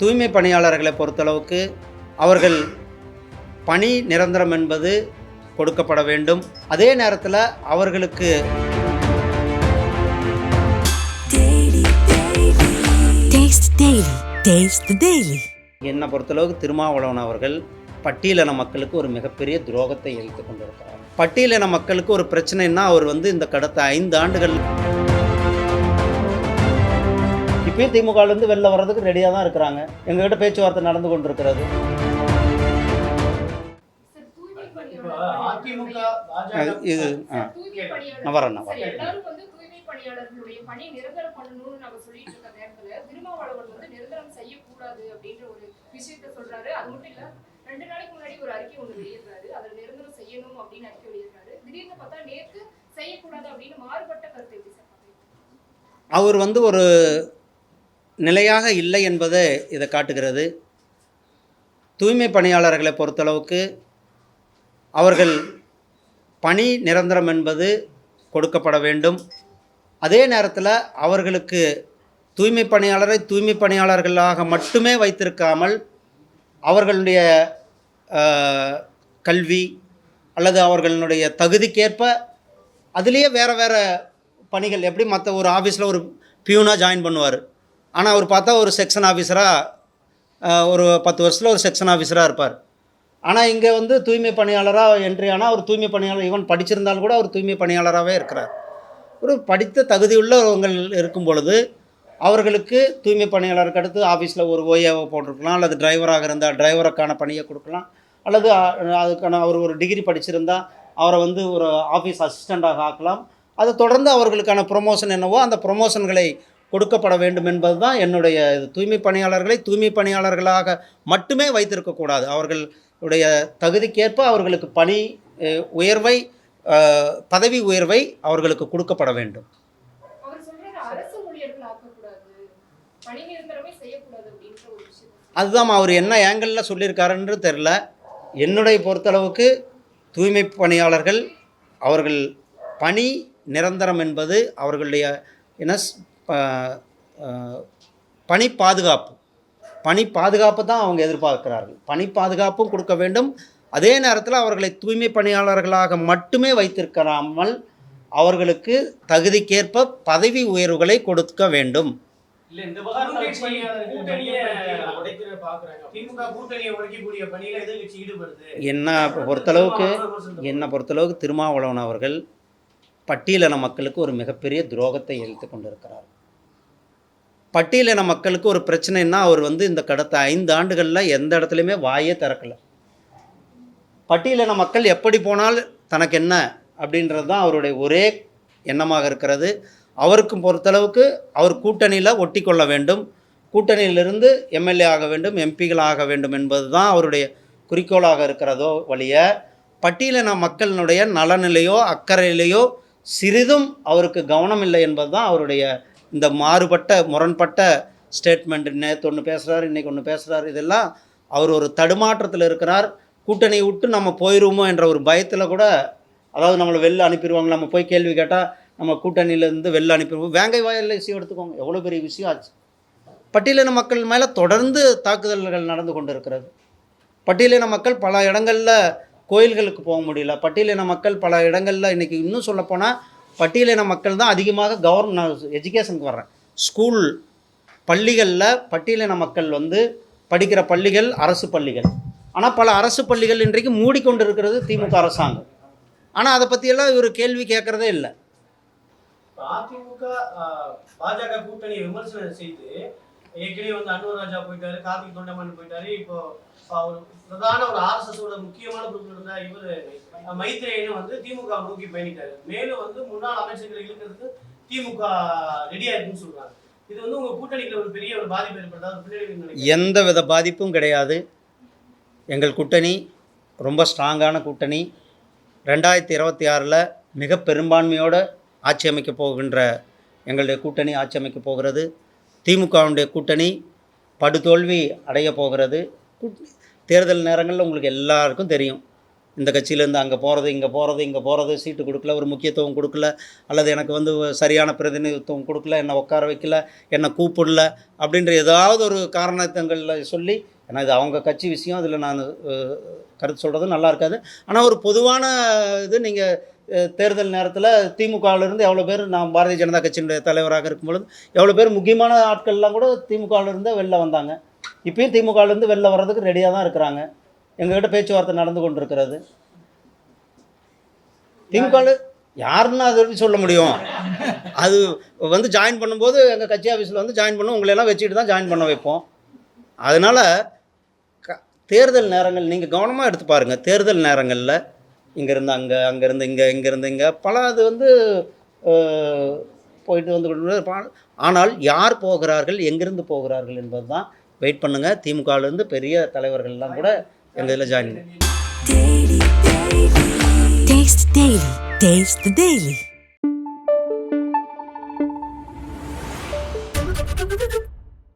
தூய்மை பணியாளர்களை பொறுத்தளவுக்கு அவர்கள் பணி நிரந்தரம் என்பது கொடுக்கப்பட வேண்டும். அதே நேரத்தில் அவர்களுக்கு. என்னை பொறுத்தளவுக்கு திருமாவளவன் அவர்கள் பட்டியலின மக்களுக்கு ஒரு மிகப்பெரிய துரோகத்தை இழைத்து கொண்டிருக்கிறார். பட்டியலின மக்களுக்கு ஒரு பிரச்சனைன்னா அவர் வந்து இந்த கடந்த ஐந்து ஆண்டுகள் இப்பயும் திமுகலேருந்து வெளில வர்றதுக்கு ரெடியாக தான் இருக்கிறாங்க. எங்ககிட்ட பேச்சுவார்த்தை நடந்து கொண்டிருக்கிறது. இது ஆ. வரேன், நான் சரி, வரேன். எல்லாரும் வந்து தூய்மை பணியாளர்களுடைய பணி நிரந்தரம் பண்ணணும்னு நாங்க சொல்லிட்டு இருக்க நேரத்துல திருமாவளவன் வந்து நிரந்தரம் செய்யக்கூடாது அப்படின்ற ஒரு விஷயத்த சொல்றாரு. அது மட்டும் இல்ல ரெண்டு நாளைக்கு முன்னாடி ஒரு அறிக்கை ஒண்ணு வெளியிடுறாரு. அதுல நிரந்தரம் செய்யணும் அப்படின்னு அறிக்கை வெளியிடுறாரு. திடீர்னு பார்த்தா நேத்து செய்யக்கூடாது அப்படின்னு மாறுபட்ட கருத்தை எப்படி சார்? பாக்குறீங்க? அவர் வந்து ஒரு நிலையாக இல்லை என்பதை இதை காட்டுகிறது. தூய்மை பணியாளர்களை பொறுத்தளவுக்கு அவர்கள் பணி நிரந்தரம் என்பது கொடுக்கப்பட வேண்டும். அதே நேரத்தில் அவர்களுக்கு தூய்மை பணியாளரை தூய்மை பணியாளர்களாக மட்டுமே வைத்திருக்காமல் அவர்களுடைய கல்வி அல்லது அவர்களுடைய தகுதிக்கேற்ப அதுலேயே வேறு வேறு பணிகள் எப்படி மற்ற ஒரு ஆஃபீஸில் ஒரு பியூனாக ஜாயின் பண்ணுவார். ஆனால் அவர் பார்த்தா ஒரு செக்ஷன் ஆஃபீஸராக ஒரு பத்து வருஷத்தில் ஒரு செக்ஷன் ஆஃபீஸராக இருப்பார். ஆனால் இங்கே வந்து தூய்மை பணியாளராக என்ட்ரி ஆனால் அவர் தூய்மை பணியாளர் ஈவன் படிச்சிருந்தாலும் கூட அவர் தூய்மை பணியாளராகவே இருக்கிறார். ஒரு படித்த தகுதியுள்ளவங்கள் இருக்கும் பொழுது அவர்களுக்கு தூய்மை பணியாளருக்கு அடுத்து ஆஃபீஸில் ஒரு ஓஏவை போட்டிருக்கலாம் அல்லது டிரைவராக இருந்தால் டிரைவருக்கான பணியை கொடுக்கலாம் அல்லது அதுக்கான அவர் ஒரு டிகிரி படிச்சிருந்தால் அவரை வந்து ஒரு ஆஃபீஸ் அசிஸ்டண்ட்டாக ஆக்கலாம். அதை தொடர்ந்து அவர்களுக்கான ப்ரொமோஷன் என்னவோ அந்த ப்ரொமோஷன்களை கொடுக்கப்பட வேண்டும் என்பது தான் என்னுடைய தூய்மை பணியாளர்களை தூய்மை பணியாளர்களாக மட்டுமே வைத்திருக்கக்கூடாது அவர்களுடைய தகுதிக்கேற்ப அவர்களுக்கு பணி உயர்வை பதவி உயர்வை அவர்களுக்கு கொடுக்கப்பட வேண்டும். அதுதான் அவர் என்ன ஏங்கிளில் சொல்லியிருக்காருன்னு தெரில என்னுடைய பொறுத்தளவுக்கு தூய்மை பணியாளர்கள் அவர்கள் பணி நிரந்தரம் என்பது அவர்களுடைய என்ன பணி பாதுகாப்பு. பணி பாதுகாப்பு தான் அவங்க எதிர்பார்க்கிறார்கள். பணி பாதுகாப்பும் கொடுக்க வேண்டும். அதே நேரத்தில் அவர்களை தூய்மை பணியாளர்களாக மட்டுமே வைத்திருக்காமல் அவர்களுக்கு தகுதிக்கேற்ப பதவி உயர்வுகளை கொடுக்க வேண்டும். என்ன பொறுத்தளவுக்கு என்னை பொறுத்தளவுக்கு திருமாவளவன் அவர்கள் பட்டியலின மக்களுக்கு ஒரு மிகப்பெரிய துரோகத்தை இழைத்து கொண்டிருக்கிறார். பட்டியலின மக்களுக்கு ஒரு பிரச்சனைன்னா அவர் வந்து இந்த கடத்த ஐந்து ஆண்டுகளில் எந்த இடத்துலையுமே வாயே திறக்கல. பட்டியலின மக்கள் எப்படி போனால் தனக்கு என்ன அப்படின்றது தான் அவருடைய ஒரே எண்ணமாக இருக்கிறது. அவருக்கும் பொறுத்தளவுக்கு அவர் கூட்டணியில் ஒட்டி கொள்ள வேண்டும். கூட்டணியிலிருந்து எம்எல்ஏ ஆக வேண்டும் எம்பிகள் ஆக வேண்டும் என்பது தான் அவருடைய குறிக்கோளாக இருக்கிறதோ வழிய பட்டியலின மக்களினுடைய நலனிலையோ அக்கறையிலையோ சிறிதும் அவருக்கு கவனம் இல்லை என்பது தான் அவருடைய இந்த மாறுபட்ட முரண்பட்ட ஸ்டேட்மெண்ட் நேற்று ஒன்று பேசுகிறார் இன்றைக்கி ஒன்று பேசுகிறார் இதெல்லாம் அவர் ஒரு தடுமாற்றத்தில் இருக்கிறார். கூட்டணியை விட்டு நம்ம போயிடுவோமோ என்ற ஒரு பயத்தில் கூட அதாவது நம்மளை வெளில அனுப்பிடுவாங்க நம்ம போய் கேள்வி கேட்டால் நம்ம கூட்டணியிலேருந்து வெளில அனுப்பிடுவோம். வேங்கை வாயில் விஷயம் எடுத்துக்கோங்க. எவ்வளோ பெரிய விஷயம் ஆச்சு. பட்டியலின மக்கள் மேலே தொடர்ந்து தாக்குதல்கள் நடந்து கொண்டு இருக்கிறது பட்டியலின மக்கள் பல இடங்களில் கோயில்களுக்கு போக முடியல. பட்டியலின மக்கள் பல இடங்களில் இன்றைக்கி இன்னும் சொல்லப்போனால் பட்டியலின மக்கள் தான் அதிகமாக கவர்மெண்ட் நான் எஜுகேஷனுக்கு வர்றேன். ஸ்கூல் பள்ளிகளில் பட்டியலின மக்கள் வந்து படிக்கிற பள்ளிகள் அரசு பள்ளிகள். ஆனால் பல அரசு பள்ளிகள் இன்றைக்கு மூடிக்கொண்டு இருக்கிறது திமுக அரசாங்கம். ஆனால் அதை பற்றியெல்லாம் இவர் கேள்வி கேட்குறதே இல்லை. அதிமுக பாஜக கூட்டணி விமர்சனம் செய்து ஏற்கனவே வந்து அன்வர் ராஜா போயிட்டாரு கார்த்திக் தொண்டமான் போயிட்டாரு இப்போ பிரதான ஒரு ஆர்எஸ்எஸ் ஓட முக்கியமான குரூப்ல இருந்த இவர் மைத்ரேயன் வந்து திமுக நோக்கி பயணிட்டாரு மேலும் வந்து முன்னாள் அமைச்சர்களை இழுக்கிறதுக்கு திமுக ரெடியா இருக்குன்னு சொல்றாங்க. இது வந்து உங்க கூட்டணியில் ஒரு பெரிய ஒரு பாதிப்பு ஏற்படுத்தா எந்த வித பாதிப்பும் கிடையாது. எங்கள் கூட்டணி ரொம்ப ஸ்ட்ராங்கான கூட்டணி. ரெண்டாயிரத்தி இருபத்தி ஆறில் மிக பெரும்பான்மையோடு ஆட்சி அமைக்கப் போகின்ற எங்களுடைய கூட்டணி ஆட்சி அமைக்கப் போகிறது. திமுகவுடைய கூட்டணி படுதோல்வி அடைய போகிறது. தேர்தல் நேரங்களில் உங்களுக்கு எல்லாருக்கும் தெரியும். இந்த கட்சியிலேருந்து அங்கே போகிறது இங்கே போகிறது இங்கே போகிறது சீட்டு கொடுக்கல ஒரு முக்கியத்துவம் கொடுக்கல அல்லது எனக்கு வந்து சரியான பிரதிநிதித்துவம் கொடுக்கல என்னை உட்கார வைக்கல என்னை கூப்பிடல அப்படின்ற ஏதாவது ஒரு காரணத்தங்களில் சொல்லி ஏன்னா இது அவங்க கட்சி விஷயம் அதில் நான் கருத்து சொல்கிறது நல்லா இருக்காது. ஆனால் ஒரு பொதுவான இது நீங்கள் தேர்தல் நேரத்தில் திமுகவிலிருந்து எவ்வளோ பேர் நான் பாரதிய ஜனதா கட்சியினுடைய தலைவராக இருக்கும் பொழுது எவ்வளோ பேர் முக்கியமான ஆட்கள்லாம் கூட திமுகவிலிருந்து வெளில வந்தாங்க. இப்பயும் திமுகலேருந்து வெளில வர்றதுக்கு ரெடியாக தான் இருக்கிறாங்க. எங்ககிட்ட பேச்சுவார்த்தை நடந்து கொண்டு இருக்கிறது திமுக யாருன்னு அது எப்படி சொல்ல முடியும்? அது வந்து ஜாயின் பண்ணும்போது எங்கள் கட்சி ஆஃபீஸில் வந்து ஜாயின் பண்ண உங்களையெல்லாம் வச்சுட்டு தான் ஜாயின் பண்ண வைப்போம். அதனால் க தேர்தல் நேரங்கள் நீங்கள் கவனமாக எடுத்து பாருங்கள் தேர்தல் நேரங்களில் இங்கேருந்து அங்கே அங்கேருந்து இங்கே இங்கேருந்து இங்கே பல அது வந்து போயிட்டு வந்து பா- ஆனால் யார் போகிறார்கள் எங்கிருந்து போகிறார்கள் என்பது தான் வெயிட் பண்ணுங்கள் திமுகவிலேருந்து பெரிய தலைவர்கள்லாம் கூட எங்கள் இதில் ஜாயின் டெய்லி